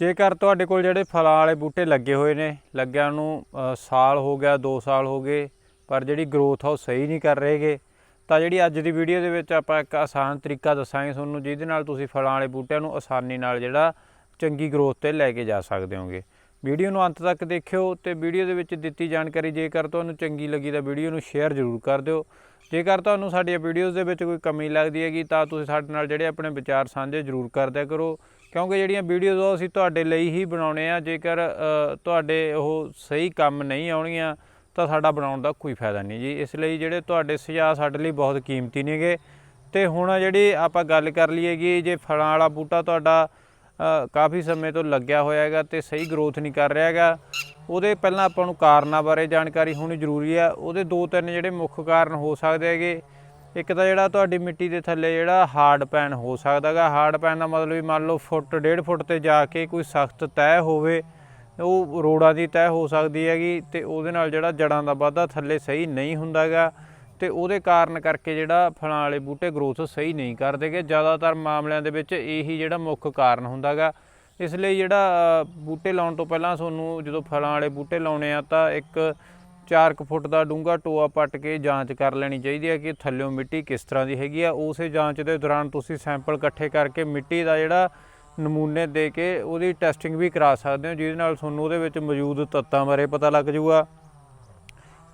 ਜੇਕਰ ਤੁਹਾਡੇ ਕੋਲ ਜਿਹੜੇ ਫਲਾਂ ਵਾਲੇ ਬੂਟੇ ਲੱਗੇ ਹੋਏ ਨੇ, ਲੱਗਿਆਂ ਨੂੰ ਸਾਲ ਹੋ ਗਿਆ 2 ਸਾਲ ਹੋ ਗਏ, ਪਰ ਜਿਹੜੀ ਗਰੋਥ ਆ ਉਹ ਸਹੀ ਨਹੀਂ ਕਰ ਰਹੇਗੇ ਤਾਂ ਜਿਹੜੀ ਅੱਜ ਦੀ ਵੀਡੀਓ ਦੇ ਵਿੱਚ ਆਪਾਂ ਇੱਕ ਆਸਾਨ ਤਰੀਕਾ ਦੱਸਾਂਗੇ ਤੁਹਾਨੂੰ, ਜਿਹਦੇ ਨਾਲ ਤੁਸੀਂ ਫਲਾਂ ਵਾਲੇ ਬੂਟਿਆਂ ਨੂੰ ਆਸਾਨੀ ਨਾਲ ਜਿਹੜਾ ਚੰਗੀ ਗਰੋਥ ਤੇ ਲੈ ਕੇ ਜਾ ਸਕਦੇ ਹੋਗੇ। ਵੀਡੀਓ ਨੂੰ ਅੰਤ ਤੱਕ ਦੇਖਿਓ ਤੇ ਵੀਡੀਓ ਦੇ ਵਿੱਚ ਦਿੱਤੀ ਜਾਣਕਾਰੀ ਜੇਕਰ ਤੁਹਾਨੂੰ ਚੰਗੀ ਲੱਗੀ ਤਾਂ ਵੀਡੀਓ ਨੂੰ ਸ਼ੇਅਰ ਜ਼ਰੂਰ ਕਰ ਦਿਓ। ਜੇਕਰ ਤੁਹਾਨੂੰ ਸਾਡੀਆਂ ਵੀਡੀਓਜ਼ ਦੇ ਵਿੱਚ ਕੋਈ ਕਮੀ ਲੱਗਦੀ ਹੈਗੀ ਤਾਂ ਤੁਸੀਂ ਸਾਡੇ ਨਾਲ ਜਿਹੜੇ ਆਪਣੇ ਵਿਚਾਰ ਸਾਂਝੇ ਜ਼ਰੂਰ ਕਰਦਿਆ ਕਰੋ। ਕਿਉਂਕਿ ਜਿਹੜੀਆਂ ਵੀਡੀਓਜ਼ ਉਹ ਅਸੀਂ ਤੁਹਾਡੇ ਲਈ ਹੀ ਬਣਾਉਣੇ ਆ, ਜੇਕਰ ਤੁਹਾਡੇ ਉਹ ਸਹੀ ਕੰਮ ਨਹੀਂ ਆਉਣਗੀਆਂ, ਤਾਂ ਸਾਡਾ ਬਣਾਉਣ ਦਾ ਕੋਈ ਫਾਇਦਾ ਨਹੀਂ ਜੀ। ਇਸ ਲਈ ਜਿਹੜੇ ਤੁਹਾਡੇ ਸੁਝਾਅ ਸਾਡੇ ਲਈ ਬਹੁਤ ਕੀਮਤੀ ਨੇਗੇ। ਤੇ ਹੁਣ ਜਿਹੜੀ ਆਪਾਂ ਗੱਲ ਕਰ ਲਈਏਗੀ ਜੇ ਫਲਾਂ ਵਾਲਾ ਬੂਟਾ ਤੁਹਾਡਾ ਕਾਫੀ ਸਮੇਂ ਤੋਂ ਲੱਗਿਆ ਹੋਇਆ ਹੈਗਾ ਤੇ ਸਹੀ ਗਰੋਥ ਨਹੀਂ ਕਰ ਰਿਹਾ ਹੈਗਾ, ਉਹਦੇ ਪਹਿਲਾਂ ਆਪਾਂ ਨੂੰ ਕਾਰਨਾਂ ਬਾਰੇ ਜਾਣਕਾਰੀ ਹੋਣੀ ਜ਼ਰੂਰੀ ਹੈ ਉਹਦੇ ਦੋ ਤਿੰਨ ਜਿਹੜੇ ਮੁੱਖ ਕਾਰਨ ਹੋ ਸਕਦੇ ਹੈਗੇ। ਇੱਕ ਤਾਂ ਜਿਹੜਾ ਤੁਹਾਡੀ ਮਿੱਟੀ ਦੇ ਥੱਲੇ ਜਿਹੜਾ ਹਾਰਡ ਪੈਨ ਹੋ ਸਕਦਾ ਹੈਗਾ ਹਾਰਡ ਪੈਨ ਦਾ ਮਤਲਬ ਵੀ ਮੰਨ ਲਓ ਫੁੱਟ, ਡੇਢ ਫੁੱਟ ਤੇ ਜਾ ਕੇ ਕੋਈ ਸਖਤ ਤੈਅ ਹੋਵੇ, ਉਹ ਰੋੜਾਂ ਦੀ ਤੈਅ ਹੋ ਸਕਦੀ ਹੈਗੀ ਤੇ ਉਹਦੇ ਨਾਲ ਜਿਹੜਾ ਜੜਾਂ ਦਾ ਵਾਧਾ ਥੱਲੇ ਸਹੀ ਨਹੀਂ ਹੁੰਦਾ ਹੈਗਾ ਤੇ ਉਹਦੇ ਕਾਰਨ ਕਰਕੇ ਜਿਹੜਾ ਫਲਾਂ ਵਾਲੇ ਬੂਟੇ ਗਰੋਥ ਸਹੀ ਨਹੀਂ ਕਰਦੇਗੇ। ਜ਼ਿਆਦਾਤਰ ਮਾਮਲਿਆਂ ਦੇ ਵਿੱਚ ਇਹੀ ਜਿਹੜਾ ਮੁੱਖ ਕਾਰਨ ਹੁੰਦਾਗਾ। ਇਸ ਲਈ ਜਿਹੜਾ ਬੂਟੇ ਲਾਉਣ ਤੋਂ ਪਹਿਲਾਂ ਤੁਹਾਨੂੰ ਜਦੋਂ ਫਲਾਂ ਵਾਲੇ ਬੂਟੇ ਲਾਉਣੇ ਆ ਤਾਂ ਇੱਕ 4 ਫੁੱਟ ਦਾ ਡੂੰਘਾ ਟੋਆ ਪੱਟ ਕੇ ਜਾਂਚ ਕਰ ਲੈਣੀ ਚਾਹੀਦੀ ਹੈ ਕਿ ਥੱਲਿਓਂ ਮਿੱਟੀ ਕਿਸ ਤਰ੍ਹਾਂ ਦੀ ਹੈਗੀ ਆ। ਉਸੇ ਜਾਂਚ ਦੇ ਦੌਰਾਨ ਤੁਸੀਂ ਸੈਂਪਲ ਇਕੱਠੇ ਕਰਕੇ ਮਿੱਟੀ ਦਾ ਜਿਹੜਾ ਨਮੂਨੇ ਦੇ ਕੇ ਉਹਦੀ ਟੈਸਟਿੰਗ ਵੀ ਕਰਾ ਸਕਦੇ ਹੋ, ਜਿਹਦੇ ਨਾਲ ਤੁਹਾਨੂੰ ਉਹਦੇ ਵਿੱਚ ਮੌਜੂਦ ਤੱਤਾਂ ਬਾਰੇ ਪਤਾ ਲੱਗ ਜਾਊਗਾ।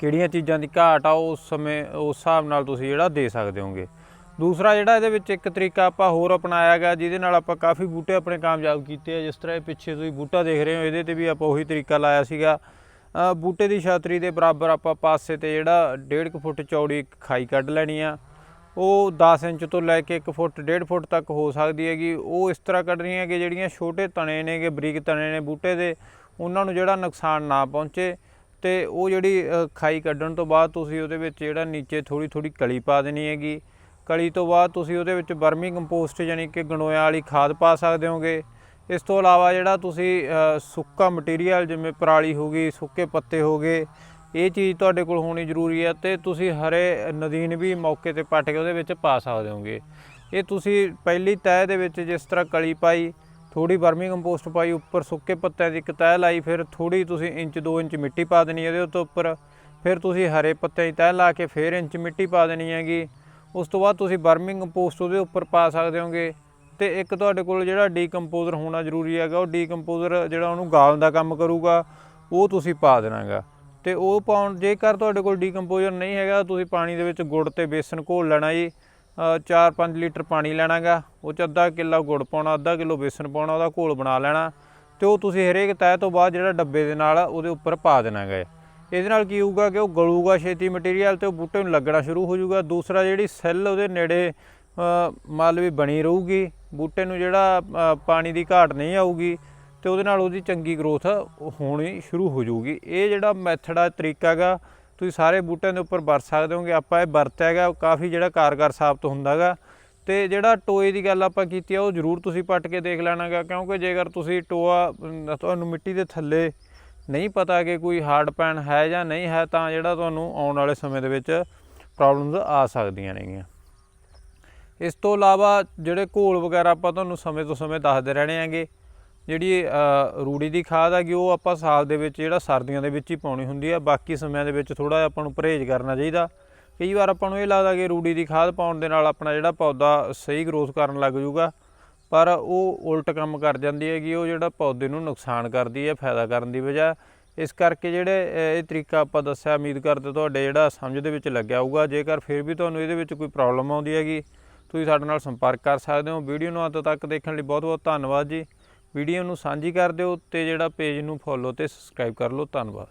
ਕਿਹੜੀਆਂ ਚੀਜ਼ਾਂ ਦੀ ਘਾਟ ਆ, ਉਸ ਸਮੇਂ, ਉਸ ਹਿਸਾਬ ਨਾਲ ਤੁਸੀਂ ਜਿਹੜਾ ਦੇ ਸਕਦੇ ਹੋਗੇ। ਦੂਸਰਾ ਜਿਹੜਾ ਇਹਦੇ ਵਿੱਚ ਇੱਕ ਤਰੀਕਾ ਆਪਾਂ ਹੋਰ ਅਪਣਾਇਆ ਗਿਆ, ਜਿਹਦੇ ਨਾਲ ਆਪਾਂ ਕਾਫੀ ਬੂਟੇ ਆਪਣੇ ਕਾਮਯਾਬ ਕੀਤੇ ਆ। ਜਿਸ ਤਰ੍ਹਾਂ ਇਹ ਪਿੱਛੇ ਤੁਸੀਂ ਬੂਟਾ ਦੇਖ ਰਹੇ ਹੋ, ਇਹਦੇ ਤੇ ਵੀ ਆਪਾਂ ਉਹੀ ਤਰੀਕਾ ਲਾਇਆ ਸੀਗਾ। ਬੂਟੇ ਦੀ ਛਾਤਰੀ ਦੇ ਬਰਾਬਰ ਆਪਾਂ ਪਾਸੇ ਤੇ ਜਿਹੜਾ 1.5 ਫੁੱਟ ਚੌੜੀ ਖਾਈ ਕੱਢ ਲੈਣੀ ਆ। ਉਹ 10 ਇੰਚ ਤੋਂ ਲੈ ਕੇ 1 ਫੁੱਟ 1.5 ਫੁੱਟ ਤੱਕ ਹੋ ਸਕਦੀ ਹੈਗੀ। ਉਹ ਇਸ ਤਰ੍ਹਾਂ ਕੱਢਣੀ ਹੈ ਕਿ ਜਿਹੜੀਆਂ ਛੋਟੇ ਤਣੇ ਨੇਗੇ ਬਰੀਕ ਤਣੇ ਨੇ ਬੂਟੇ ਦੇ, ਉਹਨਾਂ ਨੂੰ ਜਿਹੜਾ ਨੁਕਸਾਨ ਨਾ ਪਹੁੰਚੇ। ਤੇ ਉਹ ਜਿਹੜੀ ਖਾਈ ਕੱਢਣ ਤੋਂ ਬਾਅਦ ਤੁਸੀਂ ਉਹਦੇ ਵਿੱਚ ਜਿਹੜਾ ਨੀਚੇ ਥੋੜੀ ਥੋੜੀ ਕਲੀ ਪਾ ਦੇਣੀ ਹੈਗੀ। ਕਲੀ ਤੋਂ ਬਾਅਦ ਤੁਸੀਂ ਉਹਦੇ ਵਿੱਚ ਵਰਮੀ ਕੰਪੋਸਟ ਯਾਨੀ ਕਿ ਗਣੋਇਆ ਵਾਲੀ ਖਾਦ ਪਾ ਸਕਦੇ ਹੋਗੇ। ਇਸ ਤੋਂ ਇਲਾਵਾ ਜਿਹੜਾ ਤੁਸੀਂ ਸੁੱਕਾ ਮਟੀਰੀਅਲ ਜਿਵੇਂ ਪਰਾਲੀ ਹੋ ਗਈ, ਸੁੱਕੇ ਪੱਤੇ ਹੋ ਗਏ, ਇਹ ਚੀਜ਼ ਤੁਹਾਡੇ ਕੋਲ ਹੋਣੀ ਜ਼ਰੂਰੀ ਹੈ ਤੇ ਤੁਸੀਂ ਹਰੇ ਨਦੀਨ ਵੀ ਮੌਕੇ ਤੇ ਪੱਟ ਕੇ ਉਹਦੇ ਵਿੱਚ ਪਾ ਸਕਦੇ ਹੋਗੇ। ਇਹ ਤੁਸੀਂ ਪਹਿਲੀ ਤਹਿ ਦੇ ਵਿੱਚ ਜਿਸ ਤਰ੍ਹਾਂ ਕਲੀ ਪਾਈ ਥੋੜੀ ਵਰਮੀ ਕੰਪੋਸਟ ਪਾਈ, ਉੱਪਰ ਸੁੱਕੇ ਪੱਤਿਆਂ ਦੀ ਇੱਕ ਤਹਿ ਲਾਈ, ਫਿਰ ਥੋੜੀ ਤੁਸੀਂ ਇੰਚ 2 ਇੰਚ ਮਿੱਟੀ ਪਾ ਦੇਣੀ ਇਹਦੇ ਉੱਤੇ ਉੱਪਰ, ਫਿਰ ਤੁਸੀਂ ਹਰੇ ਪੱਤਿਆਂ ਦੀ ਤਹਿ ਲਾ ਕੇ ਫਿਰ ਇੰਚ ਮਿੱਟੀ ਪਾ ਦੇਣੀ ਹੈਗੀ। ਉਸ ਤੋਂ ਬਾਅਦ ਤੁਸੀਂ ਵਰਮੀ ਕੰਪੋਸਟ ਉਹਦੇ ਉੱਪਰ ਪਾ ਸਕਦੇ ਹੋਗੇ। ਤੇ ਇੱਕ ਤੁਹਾਡੇ ਕੋਲ ਜਿਹੜਾ ਡੀਕੰਪੋਜ਼ਰ ਹੋਣਾ ਜ਼ਰੂਰੀ ਹੈਗਾ ਉਹ ਡੀਕੰਪੋਜ਼ਰ ਜਿਹੜਾ ਉਹਨੂੰ ਗਾਲਣ ਦਾ ਕੰਮ ਕਰੂਗਾ ਉਹ ਤੁਸੀਂ ਪਾ ਦੇਣਾਗਾ। ਤੇ ਉਹ ਪਾਉਣ ਜੇਕਰ ਤੁਹਾਡੇ ਕੋਲ ਡੀਕੰਪੋਜ਼ਰ ਨਹੀਂ ਹੈਗਾ ਤੁਸੀਂ ਪਾਣੀ ਦੇ ਵਿੱਚ ਗੁੜ ਤੇ ਬੇਸਨ ਘੋਲ ਲੈਣਾ ਜੀ। 4-5 ਲੀਟਰ ਪਾਣੀ ਲੈਣਾਗਾ ਉਹ ਚ ਅੱਧਾ ਕਿਲੋ ਗੁੜ ਪਾਉਣਾ ਅੱਧਾ ਕਿਲੋ ਬੇਸਨ ਪਾਉਣਾ ਉਹਦਾ ਘੋਲ ਬਣਾ ਲੈਣਾ। ਤੇ ਉਹ ਤੁਸੀਂ ਹਰੇਕ ਤੈਅ ਤੋਂ ਬਾਅਦ ਜਿਹੜਾ ਡੱਬੇ ਦੇ ਨਾਲ ਉਹਦੇ ਉੱਪਰ ਪਾ ਦੇਣਾਗਾ। ਇਹਦੇ ਨਾਲ ਕੀ ਹੋਊਗਾ ਕਿ ਉਹ ਗਲੂਗਾ ਛੇਤੀ ਮਟੀਰੀਅਲ ਤੇ ਉਹ ਬੂਟੇ ਨੂੰ ਲੱਗਣਾ ਸ਼ੁਰੂ ਹੋ ਜਾਊਗਾ। ਦੂਸਰਾ ਜਿਹੜੀ ਸੈੱਲ ਉਹਦੇ ਨੇੜੇ ਅ, ਮੰਨ ਵੀ ਬਣੀ ਰਹੂਗੀ ਬੂਟੇ ਨੂੰ ਜਿਹੜਾ ਪਾਣੀ ਦੀ ਘਾਟ ਨਹੀਂ ਆਊਗੀ ਤੇ ਉਹਦੇ ਨਾਲ ਉਹਦੀ ਚੰਗੀ ਗਰੋਥ ਹੋਣੀ ਸ਼ੁਰੂ ਹੋ ਜਾਊਗੀ। ਇਹ ਜਿਹੜਾ ਮੈਥਡ ਆ, ਤਰੀਕਾ ਹੈਗਾ, ਤੁਸੀਂ ਸਾਰੇ ਬੂਟਿਆਂ ਦੇ ਉੱਪਰ ਵਰਤ ਸਕਦੇ ਹੋਗੇ। ਆਪਾਂ ਇਹ ਵਰਤਿਆ ਹੈਗਾ, ਉਹ ਕਾਫੀ ਜਿਹੜਾ ਕਾਰਗਰ ਸਾਬਤ ਹੁੰਦਾਗਾ ਤੇ ਜਿਹੜਾ ਟੋਏ ਦੀ ਗੱਲ ਆਪਾਂ ਕੀਤੀ ਆ, ਉਹ ਜ਼ਰੂਰ ਤੁਸੀਂ ਪੱਟ ਕੇ ਦੇਖ ਲੈਣਾਗਾ ਕਿਉਂਕਿ ਜੇਕਰ ਤੁਸੀਂ ਟੋਆ ਤੁਹਾਨੂੰ ਮਿੱਟੀ ਦੇ ਥੱਲੇ ਨਹੀਂ ਪਤਾ ਕਿ ਕੋਈ ਹਾਰਡ ਪੈਨ ਹੈ ਜਾਂ ਨਹੀਂ ਹੈ, ਤਾਂ ਜਿਹੜਾ ਤੁਹਾਨੂੰ ਆਉਣ ਵਾਲੇ ਸਮੇਂ ਦੇ ਵਿੱਚ ਪ੍ਰੋਬਲਮਸ ਆ ਸਕਦੀਆਂ ਨੇਗੀਆਂ। ਇਸ ਤੋਂ ਇਲਾਵਾ ਜਿਹੜੇ ਘੋਲ ਵਗੈਰਾ ਆਪਾਂ ਤੁਹਾਨੂੰ ਸਮੇਂ ਤੋਂ ਸਮੇਂ ਦੱਸਦੇ ਰਹਿਣੇ ਆਂਗੇ ਜਿਹੜੀ ਰੂੜੀ ਦੀ ਖਾਦ ਹੈਗੀ, ਉਹ ਆਪਾਂ ਸਾਲ ਦੇ ਵਿੱਚ ਜਿਹੜਾ ਸਰਦੀਆਂ ਦੇ ਵਿੱਚ ਹੀ ਪਾਉਣੀ ਹੁੰਦੀ ਆ, ਬਾਕੀ ਸਮਿਆਂ ਦੇ ਵਿੱਚ ਥੋੜਾ ਆਪਾਂ ਨੂੰ ਪਰਹੇਜ਼ ਕਰਨਾ ਚਾਹੀਦਾ। ਕਈ ਵਾਰ ਆਪਾਂ ਨੂੰ ਇਹ ਲੱਗਦਾ ਕਿ ਰੂੜੀ ਦੀ ਖਾਦ ਪਾਉਣ ਦੇ ਨਾਲ ਆਪਣਾ ਜਿਹੜਾ ਪੌਦਾ ਸਹੀ ਗਰੋਥ ਕਰਨ ਲੱਗ ਜਾਊਗਾ ਪਰ ਉਹ ਉਲਟ ਕੰਮ ਕਰ ਜਾਂਦੀ ਹੈਗੀ, ਉਹ ਜਿਹੜਾ ਪੌਦੇ ਨੂੰ ਨੁਕਸਾਨ ਕਰਦੀ ਹੈ, ਫਾਇਦਾ ਕਰਨ ਦੀ ਵਜ੍ਹਾ। ਇਸ ਕਰਕੇ ਜਿਹੜੇ ਇਹ ਤਰੀਕਾ ਆਪਾਂ ਦੱਸਿਆ, ਉਮੀਦ ਕਰਦੇ ਤੁਹਾਡੇ ਜਿਹੜਾ ਸਮਝ ਦੇ ਵਿੱਚ ਲੱਗਿਆ ਹੋਊਗਾ। ਜੇਕਰ ਫਿਰ ਵੀ ਤੁਹਾਨੂੰ ਇਹਦੇ ਵਿੱਚ ਕੋਈ ਪ੍ਰੋਬਲਮ ਆਉਂਦੀ ਹੈਗੀ ਤੁਸੀਂ ਸਾਡੇ ਨਾਲ ਸੰਪਰਕ ਕਰ ਸਕਦੇ ਹੋ। ਵੀਡੀਓ ਨੂੰ ਅੰਤ ਤੱਕ ਦੇਖਣ ਲਈ ਬਹੁਤ ਬਹੁਤ ਧੰਨਵਾਦ ਜੀ। ਵੀਡੀਓ ਨੂੰ ਸਾਂਝੀ ਕਰ ਦਿਓ ਤੇ ਜਿਹੜਾ ਪੇਜ ਨੂੰ ਫੋਲੋ ਤੇ ਸਬਸਕ੍ਰਾਈਬ ਕਰ ਲਓ। ਧੰਨਵਾਦ।